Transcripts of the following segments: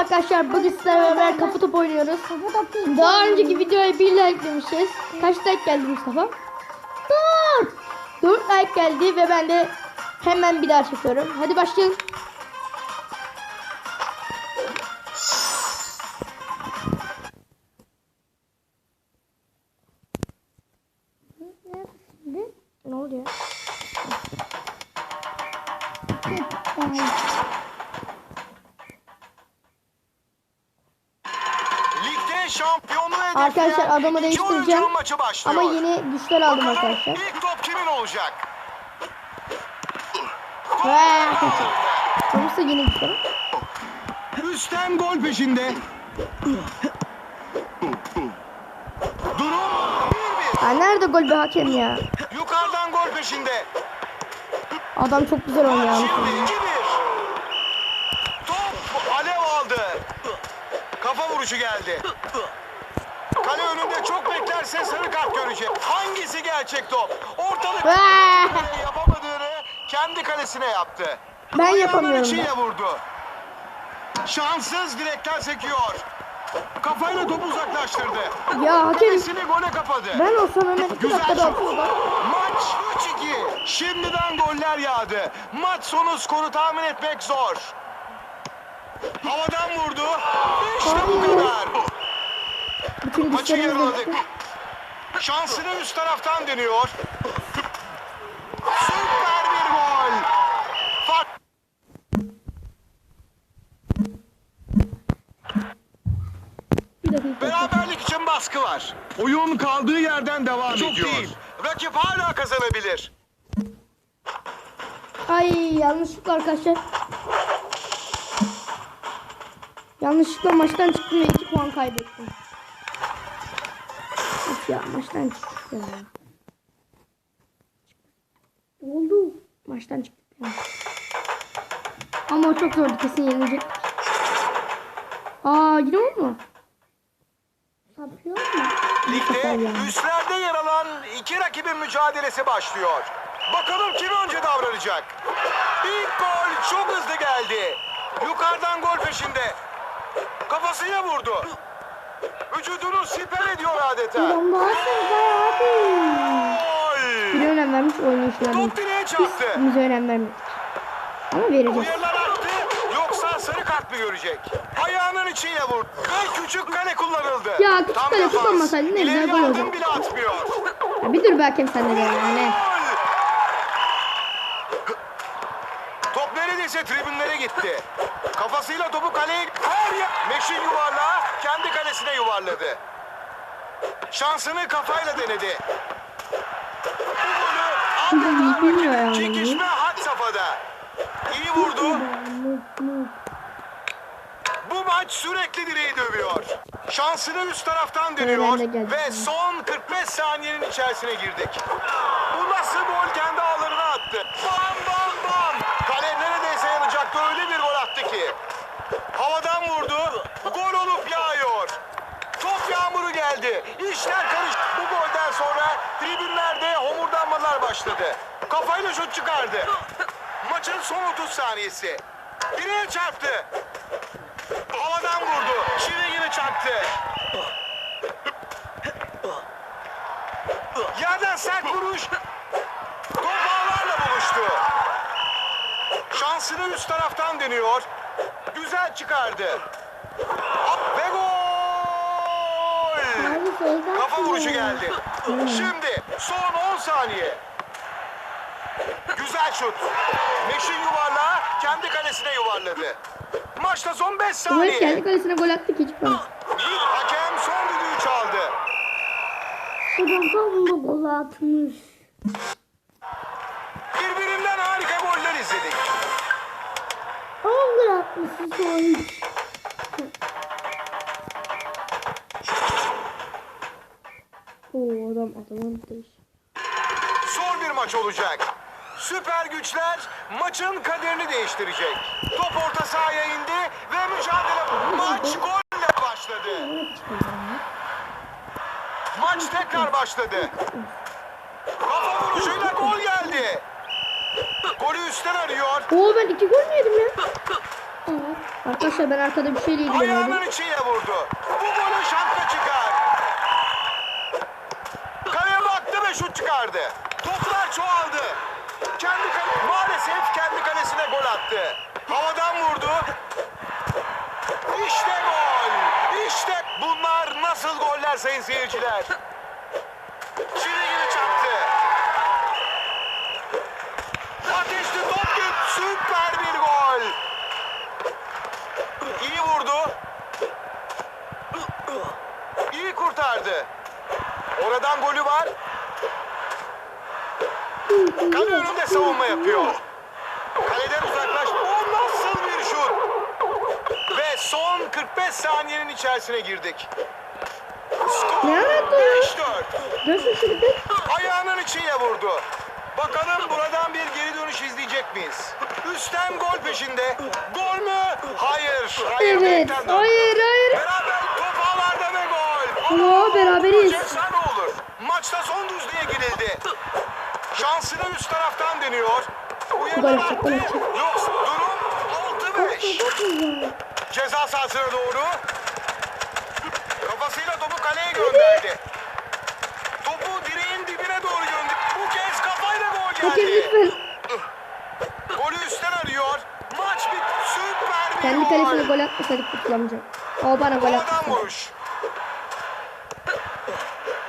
arkadaşlar. Bugün sizlerle beraber kafa top oynuyoruz. Kafa top değil. Daha önceki videoya bir like demişiz. Kaç like geldi Mustafa? 4. 4 like geldi ve ben de hemen bir daha çekiyorum. Hadi başlayalım. Ne oluyor? Arkadaşlar adamı değiştireceğim. Ama yeni güçler aldım Bakalım arkadaşlar. ilk top kimin olacak? Sonuçta yeni güçler. Üstten gol peşinde. Durum 1-1. Ya nerede gol be hakem ya? Yukarıdan gol peşinde. Adam çok güzel oynuyor. Şimdi yalnız. 2-1. Top alev aldı. Kafa vuruşu geldi. Kale önünde çok beklerse sarı kart görecek. Hangisi gerçek top? Ortalık yapamadığını kendi kalesine yaptı. Ben Ayağının yapamıyorum içiyle vurdu. Şanssız direkten sekiyor. Kafayla topu uzaklaştırdı. Ya hakem Kalesini gole kapadı. ben olsam hemen iki Güzel dakikada atıyordum. Maç 3-2. Şimdiden goller yağdı. Maç sonu skoru tahmin etmek zor. Havadan vurdu. İşte bu kadar. Bütün Maçı güçlerimiz yaraladık. gitti. Şansını üst taraftan deniyor. Süper bir gol. Fark Bir dakika. Beraberlik için baskı var. Oyun kaldığı yerden devam Çok ediyor. değil. Rakip hala kazanabilir. Ay yanlışlıkla arkadaşlar. Yanlışlıkla maçtan çıktım ve 2 puan kaybettim. Ya maçtan çıktık ya. Oldu. Maçtan çıktık ya. Ama o çok zordu kesin yenilecek. Aa yine oldu mu? Sapıyor mu? Ligde üstlerde yer alan iki rakibin mücadelesi başlıyor. Bakalım kim önce davranacak. İlk gol çok hızlı geldi. Yukarıdan gol peşinde. Kafasıyla vurdu. Vücudunu siper ediyor adeta. Ulan daha sen abi. Bir önem vermiş oynayışına değil. Top direğe çarptı. Bize önem vermedik. Ama vereceğiz. Uyarılar arttı. Yoksa sarı kart mı görecek? Ayağının içiyle vurdu. Ve küçük kale kullanıldı. Ya küçük Tam kale defans. kullanmasaydın ne güzel gol olacaktı. bile atmıyor. Ya bir dur be hakem sen de be yani. Top neredeyse tribünlere gitti. Kafasıyla topu kaleye... Her yer... Meşin yuvarlağı kendi kalesine yuvarladı. Şansını kafayla denedi. Bu golü adeta çekişme had safhada. İyi vurdu. Bu maç sürekli direği dövüyor. Şansını üst taraftan geldim. ve son 45 saniyenin içerisine girdik. Bu nasıl gol kendi ağlarına attı. Bam bam bam. Kale neredeyse yanacaktı öyle bir gol attı ki. Havadan vurdu. Gol olup yağıyor. Top geldi. İşler karıştı. Bu golden sonra tribünlerde homurdanmalar başladı. Kafayla şut çıkardı. Maçın son 30 saniyesi. Direğe çarptı. Havadan vurdu. Çivi gibi çaktı. Yerden sert vuruş. Top ağlarla buluştu. Şansını üst taraftan deniyor. Güzel çıkardı. Ve gol! Kafa vuruşu geldi. Şimdi son 10 saniye. Güzel şut. Meşin yuvarlağı kendi kalesine yuvarladı. Maçta son 5 Umarım saniye. kendi kalesine gol attık hiç ben. Hakem son düdüğü çaldı. Adam tam da gol atmış. Birbirinden harika goller izledik. Ama gol atmışsın sonra. Oo adam adamın değiş. Zor bir maç olacak. Süper güçler maçın kaderini değiştirecek. Top orta sahaya indi ve mücadele maç golle başladı. Maç tekrar başladı. Kafa vuruşuyla gol geldi. Golü üstten arıyor. Oo ben iki gol mü yedim ya? Arkadaşlar ben arkada bir şeyle ilgileniyorum. Ayağının içiyle vurdu. Bu golü şapka çıkar. Kaleye baktı ve şut çıkardı. Toplar çoğaldı. Kendi kale... Maalesef kendi kalesine gol attı. Havadan vurdu. İşte gol. İşte bunlar nasıl goller sayın seyirciler. Çivi gibi çaktı. Ateşli top git. Süper bir gol. İyi vurdu. İyi kurtardı. Oradan golü var. Kale önünde savunma yapıyor. Kaleden uzaklaş. O nasıl bir şut? Ve son 45 saniyenin içerisine girdik. Skor Ne yaptı? 5-4. Nasıl şimdi? Ayağının içiyle vurdu. Bakalım buradan bir geri dönüş izleyecek miyiz? Üstten gol peşinde. Gol mü? Hayır. Hayır. Evet. Hayır hayır. Beraber top ağlarda ve gol. Oo, beraberiz. Ne olur? Maçta son düzlüğe girildi. Şansını üst taraftan deniyor. Atacak. Yoksa durum 6-5. Ceza sahasına doğru. Kafasıyla topu kaleye gönderdi. Topu direğin dibine doğru gönderdi. Bu kez kafayla gol geldi. Golü üstten arıyor. Maç bit. Süper bir Kendi kalesine gol atmasaydık kurtulamayacak. O bana gol attı. vuruş.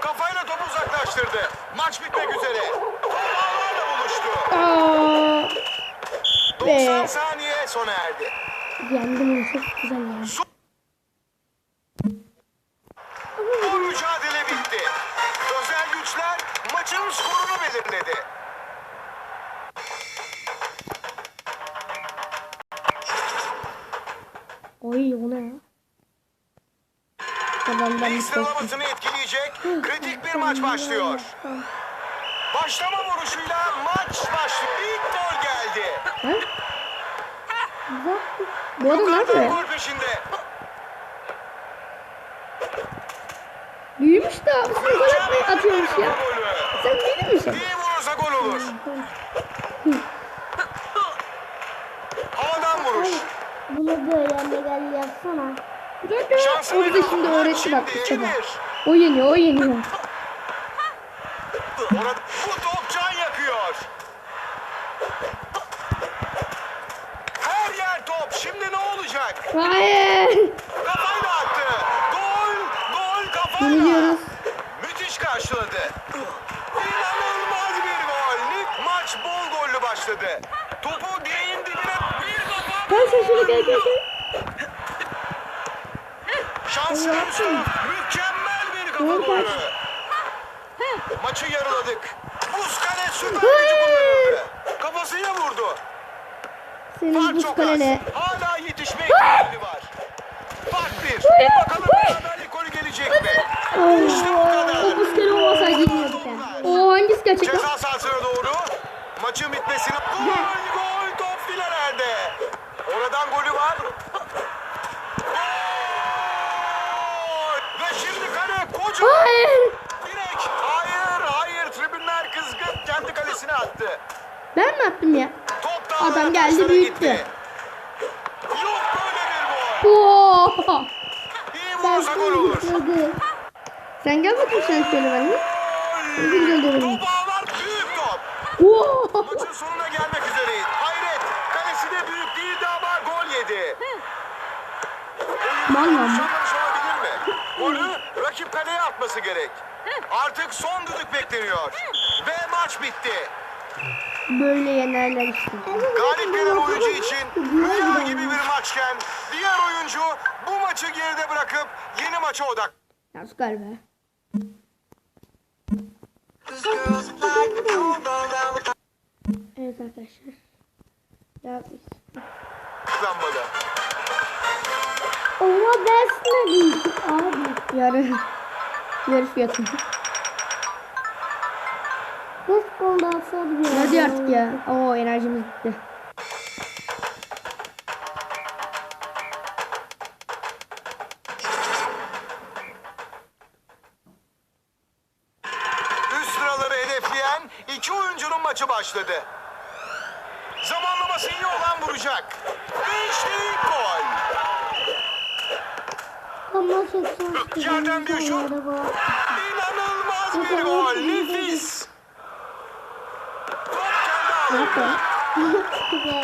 Kafayla topu uzaklaştırdı. Maç bitmek üzere. Aa, 90 Be. saniye sona erdi. yendim çok güzel ya. Bu mücadele bitti. Özel güçler maçın skorunu belirledi. Oy o ne ya? Adam ben bir etkileyecek kritik bir maç başlıyor. Başlama vuruşuyla maç başlıyor. İlk gol geldi. Bu adam nerede? gol peşinde. Büyümüş de abi sen gol atmayı atıyormuş ya. Sen mü sen? İyi vurursa gol olur. Havadan vuruş. Bunu böyle gel yapsana. Şansını O bize şimdi Maç öğretti bak şimdi uçada. Emir. O yeniyor o yeniyor. Orada bu top can yakıyor. Her yer top. Şimdi ne olacak? Hayır. Kafayla attı. Gol, gol kafayla. Müthiş karşıladı. İnanılmaz bir gol. Maç bol gollü başladı. Topu direğin dibine bir kafa. Sen şöyle gel gel gel. Şanslı. Mükemmel bir kafa Gol golü. Maçı yarıladık. Buz kale süper gücü kullanıldı. Kafasıyla vurdu. Senin buz kalene. Hala yetişme ihtimali var. Fark bir. Bakalım beraberlik golü gelecek mi? İşte bu kadar. O buz kalene olmasaydı gidiyorduk yani. O hangisi gerçek lan? Ceza sahasına doğru. Maçın bitmesine. Gol gol top Filarer'de. Oradan golü var. Gol! Ve şimdi kale kocaman. Hayır. Direkt. Hayır hayır tribünler kızgın kalesine attı. Ben mi attım ya? Adam geldi, büyüttü. gitti. Yok böyle bir gol. İyi vurursa gol olur. Hadi. Sen gel bakayım sen şöyle. Güzel Gol. dönelim. Top ağlar büyük top. Oo. Maçın sonuna gelmek üzereyiz. Hayret. Kalesi de büyük değildi ama gol yedi. Mi? Golü rakip kaleye atması gerek. Artık son düdük bekleniyor. Maç bitti. Böyle yenerler işte. Galip gelen oyuncu için rüya gibi bir maçken diğer oyuncu bu maçı geride bırakıp yeni maça odak. Yaz galiba. Evet arkadaşlar. Ya Lanmalı. Ama besledim abi. yarı yarı fiyatı. Daha sonra Hadi artık ya. Oo enerjimiz bitti. Üst sıraları hedefleyen iki oyuncunun maçı başladı. Zamanlama Pası iyi olan vuracak. Ve işte ilk gol. Ama çok şanslı. Yerden bir şut. İnanılmaz bir gol. Nefis. Ağlarında.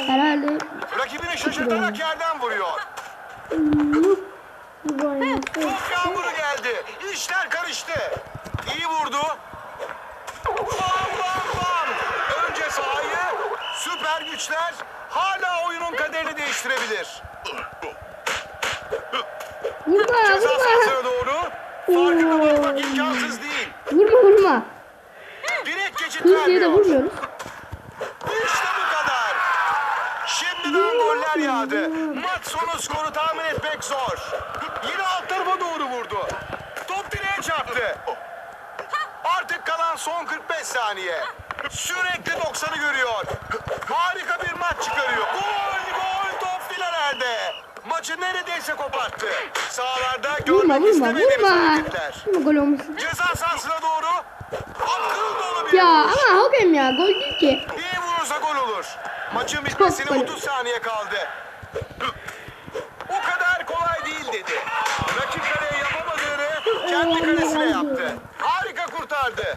Herhalde Rakibini şaşırtarak yerden vuruyor. Top yağmuru geldi. İşler karıştı. İyi vurdu. Bam bam bam. Önce sahayı. Süper güçler hala oyunun kaderini değiştirebilir. vurma Ceza vurma. doğru. Farkına varmak imkansız değil. Vurma vurma. Direkt geçit Hız diye de vermiyor. vurmuyoruz. İşte bu kadar. Goller yağdı. Maç sonu skoru tahmin etmek zor. Yine alt tarafa doğru vurdu. Top direğe çarptı. Artık kalan son 45 saniye. Sürekli 90'ı görüyor. Harika bir maç çıkarıyor. Gol gol top filanerde. Maçı neredeyse koparttı. Sahalarda Vurma görmek vurma istemediğimiz vurma. hareketler. Vurma gol olmasın. Ceza sahasına doğru Ya ama Hogan ya gol değil ki. İyi vurursa gol olur. Maçın bitmesine gol. 30 saniye kaldı. O kadar kolay değil dedi. Rakip kaleye yapamadığını kendi kalesine yaptı. Harika kurtardı.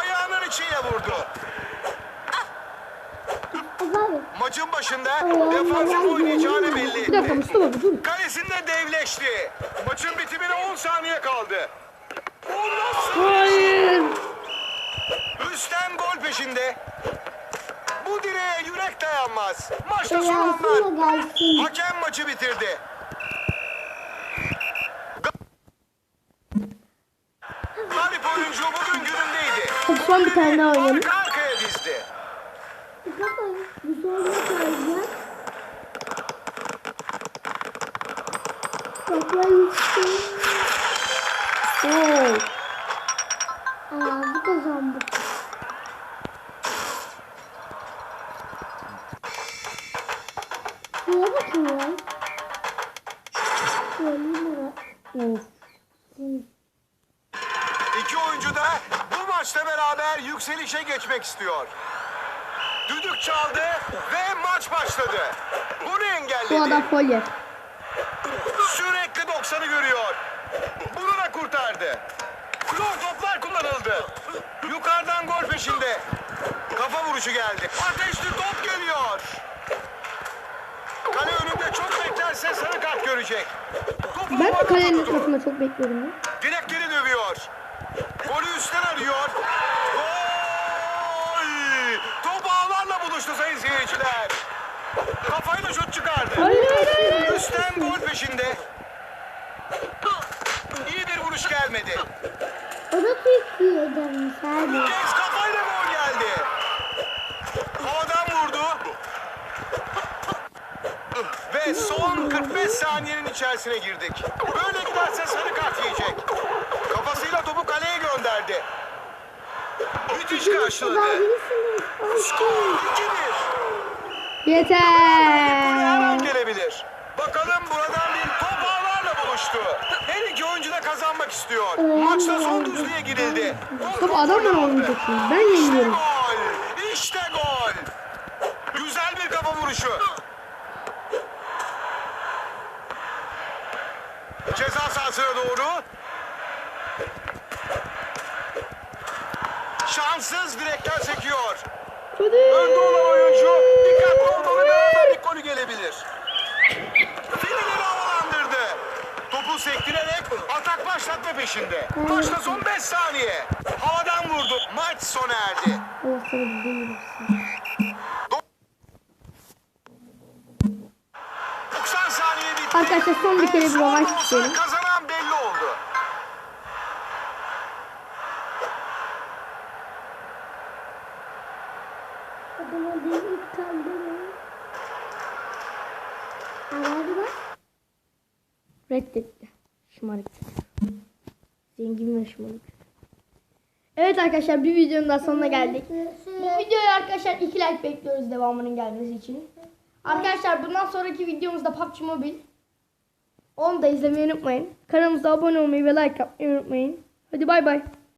Ayağının içiyle vurdu. Maçın başında defansif oynayacağını belli etti. Kalesinde devleşti. Maçın bitimine 10 saniye kaldı. O nasıl? Hayır. Rüstem gol peşinde. Bu direğe yürek dayanmaz. Maçta gelsin. Hakem maçı bitirdi. Galip oyuncu bugün günündeydi. Son bir tane daha oynayalım. Arka arkaya dizdi. Baba bir sonraki kayacak. Toplar işte. Oo. Yükselişe geçmek istiyor. Düdük çaldı ve maç başladı. Bunu Bu engelledi. adam folye. Sürekli 90'ı görüyor. Bunu da kurtardı. Flor toplar kullanıldı. Yukarıdan gol peşinde. Kafa vuruşu geldi. Ateşli top geliyor. Kale önünde çok beklerse sarı kart görecek. Topu Ben de kalenin etrafında çok bekliyorum ya. Direkleri dövüyor. Golü üstten arıyor. Buluştu sayın seyirciler. Kafayla şut çıkardı. Üstten gol peşinde. İyi bir vuruş gelmedi. O da demiş Bu abi. kez kafayla gol geldi. Havadan vurdu. Ve son 45 saniyenin içerisine girdik. Böyle giderse sarı kart yiyecek. Kafasıyla topu kaleye gönderdi. Müthiş karşıladı. Daha iyisiniz. Skor 2-1. Buraya her an Yeter. gelebilir. Bakalım buradan bir top ağlarla buluştu. Her iki oyuncu da kazanmak istiyor. Maçta son düzlüğe girildi. Top adamla mı oynayacaksın? Ben yeniliyorum. Gol! İşte gol! Güzel bir kafa vuruşu. Ceza sahasına doğru. Şanssız direkten sekiyor. Önde olan oyuncu dikkatli olmalı beraberlik golü gelebilir. Fileleri havalandırdı. Topu sektirerek atak başlatma peşinde. Maçta son 5 saniye. Havadan vurdu. Maç sona erdi. Allah sana bir versin. 90 saniye bitti. Arkadaşlar son bir kere bir Ve rövanş son olsa isteyelim. Kazanan belli oldu. Adama bir ilk kaldırın. Aradı bak. Reddetti. Şımarık. Zengin ve şımarık. Evet arkadaşlar bir videonun daha sonuna geldik. Bu videoya arkadaşlar 2 like bekliyoruz devamının gelmesi için. Arkadaşlar bundan sonraki videomuzda PUBG Mobile. Onu da izlemeyi unutmayın. Kanalımıza abone olmayı ve like atmayı unutmayın. Hadi bay bay.